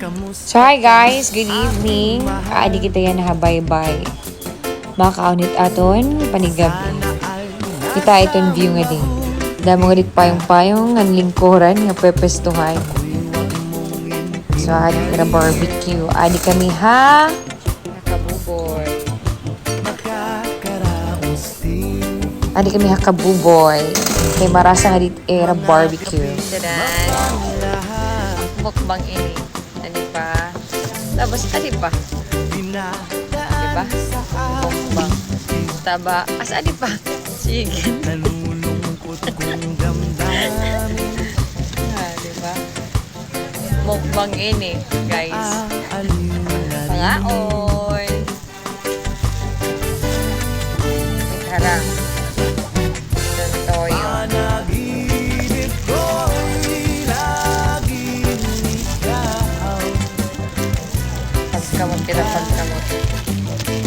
So hi guys, good evening. Aadi kita yan ha bye-bye. Makaunit aton, panigabi. Kita iton view nga din. Damo nga dit payong-payong, ang lingkuran, nga pepestuhan. So adi kita barbecue. Adi kami ha. Nakabuboy. Adi kami ha kabuboy. Kay marasa nga dit era barbecue. Tadan. Mukbang ini. Ano pa? Tapos, ano pa? Diba? Mukbang. Taba. As, ano pa? Chicken. ah, diba? Mukbang ini, guys. Pangaon. aunque da falta amor.